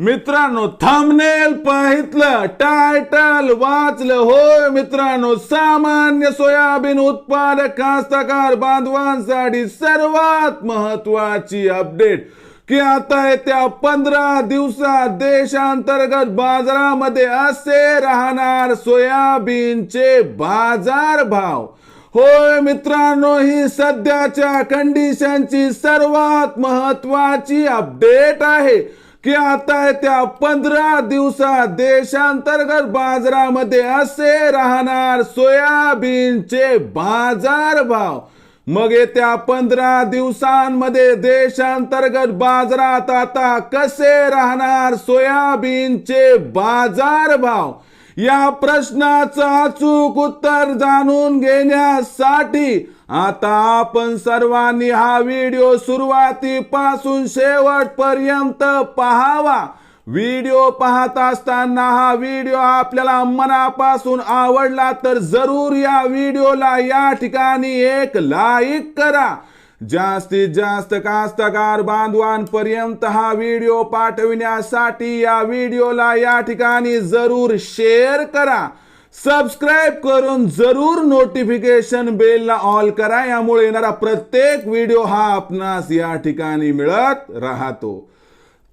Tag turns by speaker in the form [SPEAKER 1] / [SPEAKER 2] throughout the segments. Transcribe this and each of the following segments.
[SPEAKER 1] मित्रांनो thumbnail पाहितलं title वाचलं. होय मित्रांनो सामान्य सोयाबीन उत्पादक कास्तकार बांधवांसाठी सर्वात महत्वाची अपडेट की आता येत्या पंधरा दिवसात देशांतर्गत बाजारामध्ये असे राहणार सोयाबीनचे बाजार भाव होय मित्रांनो ही सध्याच्या कंडिशनची सर्वात महत्वाची अपडेट आहे. की आता येत्या पंधरा दिवसात देशांतर्गत बाजारामध्ये असे राहणार सोयाबीनचे बाजार भाव. मग येत्या पंधरा दिवसांमध्ये देशांतर्गत बाजारात आता कसे राहणार सोयाबीनचे बाजार भाव? या प्रश्नाचं अचूक उत्तर जाणून घेण्यासाठी आता आपण सर्वांनी हा व्हिडिओ सुरुवातीपासून शेवटपर्यंत पाहावा. व्हिडिओ पाहत असताना हा व्हिडिओ आपल्याला मनापासून आवडला तर जरूर या व्हिडिओला या ठिकाणी एक लाईक करा. जास्तीत जास्त कास्तकार बांधवांपर्यंत हा व्हिडिओ पाठविण्यासाठी या व्हिडिओला या ठिकाणी जरूर शेअर करा. सबस्क्राईब करून जरूर नोटिफिकेशन बेलला ऑल करा. यामुळे येणारा प्रत्येक व्हिडिओ हा आपणास या ठिकाणी मिळत राहतो.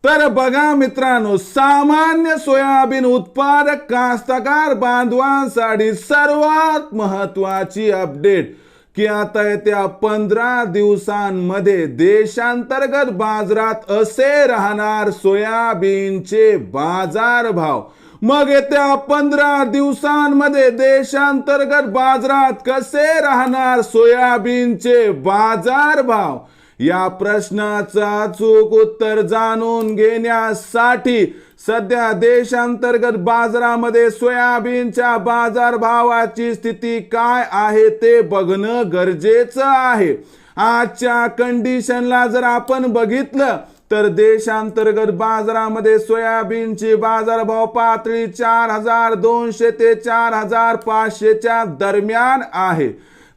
[SPEAKER 1] तर बघा मित्रांनो सामान्य सोयाबीन उत्पादक कास्तकार बांधवांसाठी सर्वात महत्वाची अपडेट की आता येत्या पंधरा दिवसांमध्ये देशांतर्गत बाजारात असे राहणार सोयाबीनचे बाजार भाव मग येत्या पंधरा दिवसांमध्ये देशांतर्गत बाजारात कसे राहणार सोयाबीनचे बाजार भाव? या प्रश्नाचा चूक उत्तर जाणून घेण्यासाठी सध्या देशांतर्गत बाजारामध्ये सोयाबीनच्या बाजारभावाची स्थिती काय आहे ते बघणं गरजेचं आहे. आजच्या कंडिशनला जर आपण बघितलं तर देशांतर्गत बाजारामध्ये सोयाबीनची बाजारभाव पातळी चार हजार दोनशे ते चार हजार पाचशेच्या दरम्यान आहे.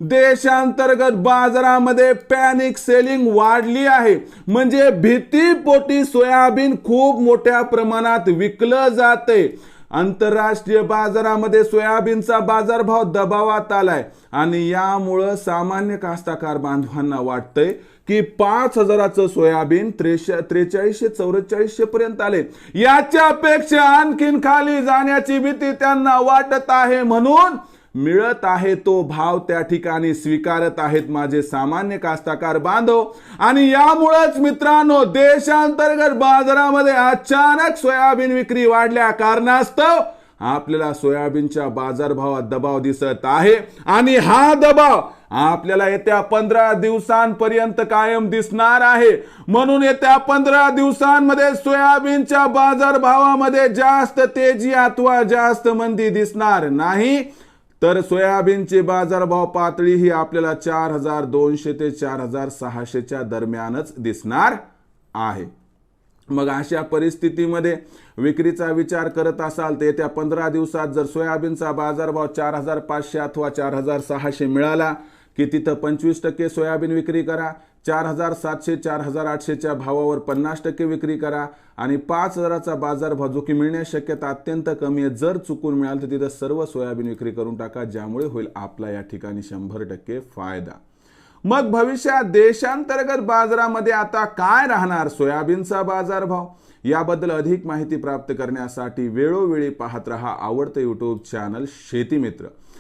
[SPEAKER 1] देशांतर्गत बाजारामध्ये पॅनिक सेलिंग वाढली आहे. म्हणजे भीतीपोटी सोयाबीन खूप मोठ्या प्रमाणात विकलं जाते आंतरराष्ट्रीय बाजारामध्ये सोयाबीनचा बाजारभाव दबावात आलाय. आणि यामुळं सामान्य कास्ताकार बांधवांना वाटतंय की पाच हजाराचं सोयाबीन त्रेशा त्रेचाळीसशे चौवेचाळीसशे पर्यंत आले. याच्या अपेक्षा आणखीन खाली जाण्याची भीती त्यांना वाटत आहे म्हणून मिळत आहे तो भाव त्या ठिकाणी स्वीकारत आहेत माझे सामान्य कास्ताकार बांधव. आणि यामुळेच मित्रांनो देशांतर्गत बाजारामध्ये अचानक सोयाबीन विक्री वाढल्या कारणास्तव आपल्याला सोयाबीनच्या बाजारभावात दबाव दिसत आहे. आणि हा दबाव आपल्याला येत्या पंधरा दिवसांपर्यंत कायम दिसणार आहे. म्हणून येत्या पंधरा दिवसांमध्ये सोयाबीनच्या बाजारभावामध्ये जास्त तेजी अथवा जास्त मंदी दिसणार नाही. तर सोयाबीनचे बाजारभाव पातळी ही आपल्याला चार हजार दोनशे ते चार हजार सहाशेच्या दरम्यानच दिसणार आहे. मग अशा परिस्थितीमध्ये विक्रीचा विचार करत असाल तर येत्या पंधरा दिवसात जर सोयाबीनचा बाजारभाव चार हजार पाचशे अथवा चार हजार सहाशे मिळाला की तिथं पंचवीस टक्के सोयाबीन विक्री करा चार हजार सातशे चार हजार आठशेच्या भावावर पन्नास टक्के विक्री करा आणि पाच हजाराचा बाजारभाव जो की मिळण्याची शक्यता अत्यंत कमी आहे. जर चुकून मिळाल तर तिथं सर्व सोयाबीन विक्री करून टाका ज्यामुळे होईल आपला या ठिकाणी शंभर टक्के फायदा. मग भविष्यात देशांतर्गत बाजारामध्ये आता काय राहणार? सोयाबीनचा बाजारभाव याबद्दल अधिक माहिती प्राप्त करण्यासाठी वेळोवेळी पाहत रहा आवडतं यूट्यूब चॅनल शेतीमित्र